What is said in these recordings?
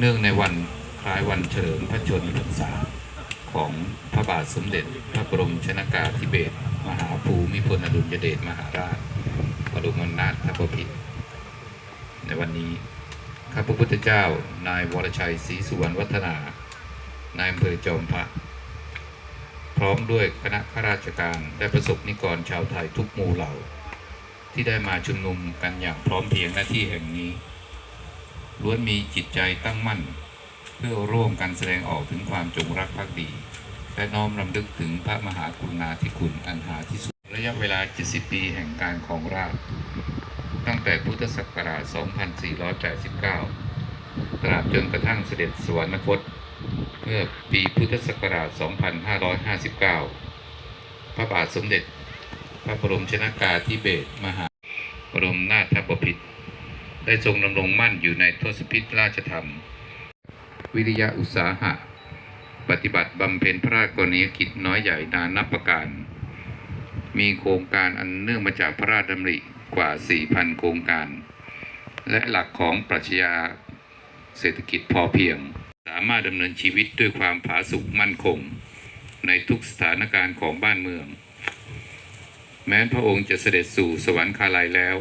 เนื่องในวันคล้ายวันเฉลิมพระชนมพรรษาของพระบาทสมเด็จพระบรมชนากาธิเบศรมหาภูมิพลอดุลยเดชมหาราชบรมนาถบพิตรในวันนี้ข้าพระพุทธเจ้า นายวรชัยศรีสุวรรณวัฒนานายอำเภอจอมพระ พร้อมด้วยคณะข้าราชการและประสบนิกรชาวไทยทุกหมู่เหล่า ที่ได้มาชุมนุมกันอย่างพร้อมเพรียงหน้าที่แห่งนี้ ล้วนมีจิตใจตั้งมั่น เพื่อร่วมกันแสดงออกถึงความจงรักภักดี และน้อมรำลึกถึงพระมหากรุณาธิคุณอันหาที่สุด ระยะเวลา 70 ปีแห่งการของราชตั้งแต่พุทธศักราช 2489 ตราบจนกระทั่งเสด็จสวรรคต เมื่อปีพุทธศักราช 2559 พระบาทสมเด็จ พระบรมชนากาธิเบศรมหาบรมนาถบพิตร ได้ทรงดำรงมั่นอยู่ในทศพิธราชธรรม วิริยะอุตสาหะ ปฏิบัติบำเพ็ญพระราชกรณียกิจน้อยใหญ่นานับประการ มีโครงการอันเนื่องมาจากพระราชดำริกว่า 4,000 โครงการ และหลักของปรัชญาเศรษฐกิจพอเพียง สามารถดำเนินชีวิตด้วยความผาสุกมั่นคง ในทุกสถานการณ์ของบ้านเมือง แม้พระองค์จะเสด็จสู่สวรรคาลัยแล้ว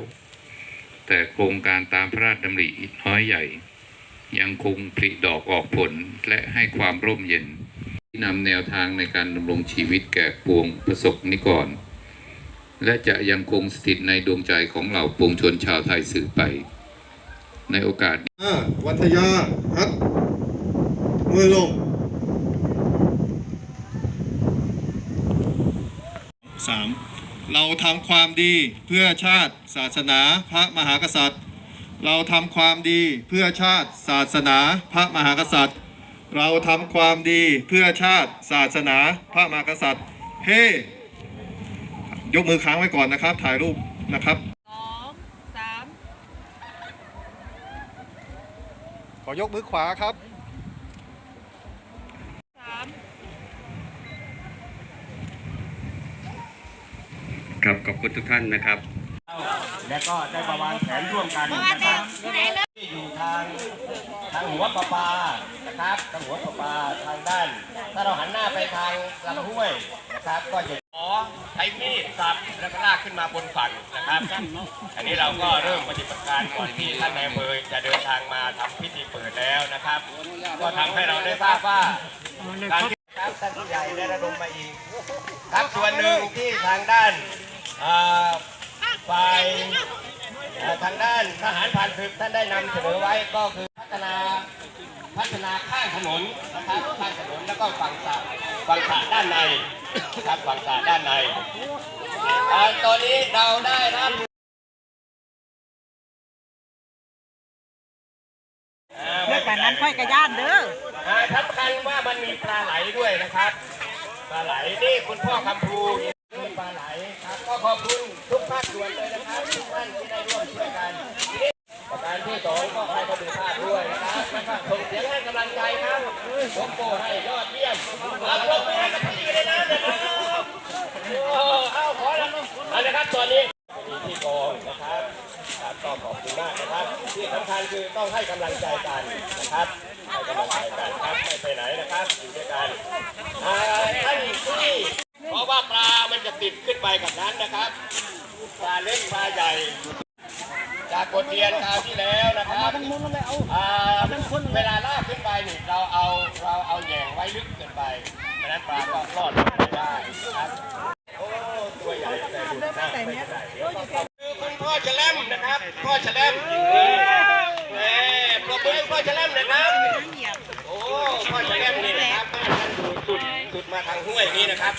แต่โครงการตามพระราชดำริน้อยใหญ่ ยังคงผลิดอกออกผลและให้ความร่มเย็นที่นำแนวทางในการดำรงชีวิตแก่ปวงประสบนิกร และจะยังคงสถิตในดวงใจของเหล่าปวงชนชาวไทยสืบไป ในโอกาสห้าวัทยาฮัดมือลงสาม เราทำความดีเพื่อชาติศาสนาพระมหากษัตริย์ เราทำความดีเพื่อชาติศาสนาพระมหากษัตริย์ เราทำความดีเพื่อชาติศาสนาพระมหากษัตริย์ เฮ้ยกมือค้างไว้ก่อนนะครับ ถ่ายรูปนะครับสองสามขอยกมือขวาครับ สาม ครับขอบคุณทุกท่านนะครับ และก็ได้มาวางแผนร่วมกันนะครับที่อยู่ทางทางหัวประปานะครับทางหัวประปาทางด้าน ถ้าเราหันหน้าไปทางลำห้วยนะครับ ก็จะขอใช้มีดสับแล้วก็ลากขึ้นมาบนฝั่งนะครับ อันนี้เราก็เริ่มปฏิบัติการก่อนที่ท่านนายอำเภอจะเดินทางมาทำพิธีเปิดแล้วนะครับ ก็ทำให้เราได้ทราบว่าการที่ครับท่านผู้ใหญ่ได้ระดมมาอีกครับส่วนหนึ่งที่ทางด้าน ฝ่ายเอ่อทางด้านทหารผ่านศึกท่านได้นำเสนอไว้ก็คือพัฒนาพัฒนาข้างถนนนะครับข้างถนนแล้วก็ฝั่งสระฝั่งสระด้านในนะครับฝั่งสระด้านในอ่าตอนนี้เราได้รับอ่าเมื่อกันนั้นค่อยกระย่านเด้ออ่าสำคัญว่ามันมีปลาไหลด้วยนะครับ ปลาไหลนี่คุณพ่อคำพูมี ปลาไหลครับ ก็ขอบคุณทุกภาคส่วนเลยนะครับทุกท่านที่ได้ร่วมช่วยกัน ประการที่สองก็ให้เขาดูภาพด้วยนะครับส่งเสียงให้กำลังใจครับยกโปให้ยอดเยี่ยมรับลงไปให้กับพี่เลยนะนะครับโอ้เอาขอแล้วเอาละครับตอนนี้มีที่กองนะครับก็ขอบคุณมากนะครับ ที่สำคัญคือต้องให้กำลังใจกันนะครับ เล็กปลาใหญ่ จากบทเรียนคราวที่แล้วนะครับอ่าเวลาลากขึ้นไปนี่เราเอาเราเอาแหย่งไว้ลึกเกินไปเพราะฉะนั้นปลาก็รอดไม่ได้นะครับโอ้ตัวใหญ่แต่ดุมากไม่ได้คือคุณพ่อแฉลมนะครับ พ่อแฉลมแหมปรบมือให้พ่อแฉลมนะครับโอ้พ่อแฉลมนี่นะครับบ้านท่านอยู่สุดสุดมาทางห้วยนี้นะครับ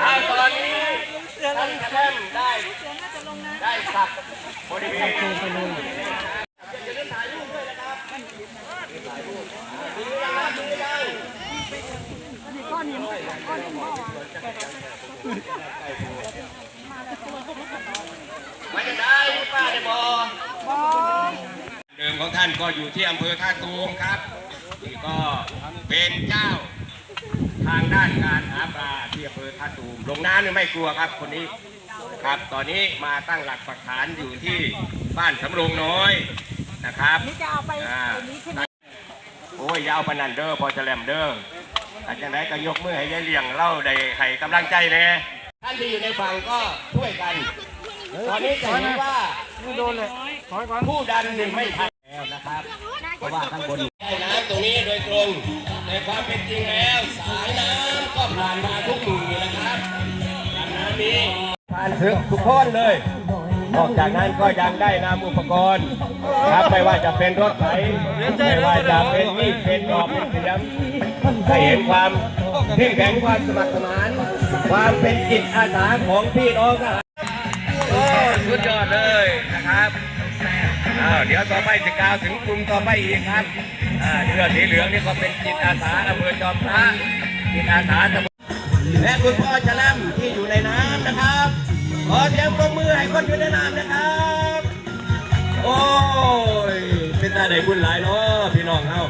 อ่าตอนนี้ท่านแฉลม ได้ได้สับบริเวณมาจะได้ป้าได้บอเดิมของท่านก็อยู่ที่อำเภอท่าตูมครับนี่ก็เป็นเจ้าทางด้านการหาปลาที่อำเภอท่าตูมลงน้ำนี่ไม่กลัวครับคนนี้ ครับ ตอนนี้มาตั้งหลักปักฐานอยู่ที่บ้านสำโรงน้อยนะครับนี่จะเอาไปอ่าตรงนี้ใช่ไหมโอ้ยอยาวพนันเด้อพอจะแหลมเด้ออาจารย์ไหนก็ยกมือให้ยายเลี้ยงเล่าได้ให้กำลังใจเลยท่านที่อยู่ในฝั่งก็ช่วยกัน ตอนนี้จะเห็นว่าผู้ดันหนึ่งไม่ทันแล้วนะครับเพราะว่าข้างบนใต้น้ำตรงนี้โดยตรงในความเป็นจริงแล้ว สายน้ำก็ผ่านมาทุกหมู่นะครับลำน้ำนี้ ผ่านถึงทุกคนเลย นอกจากนั้นก็ยังได้นำอุปกรณ์ครับไม่ว่าจะเป็นรถไถไม่ว่าจะเป็นมีดเป็นดอกเป็นเสียมให้เห็นความเข้มแข็งความสมัครสมาน ความเป็นจิตอาสาของพี่น้องทหารโอ้สุดยอดเลยนะครับอ้าวเดี๋ยวต่อไปจะกล่าวถึงกลุ่มต่อไปอีกครับอ่าเสื้อสีเหลืองนี่ก็เป็นจิตอาสาอำเภอจอมพระจิตอาสาตำบลและคุณพ่อชะล่ำที่อยู่ในน้ำนะครับ ขอเสียงปรบมือให้คนอยู่ในน้ำนะครับ โอ้ย เป็นตาใดบุญหลายเนาะพี่น้องเฮา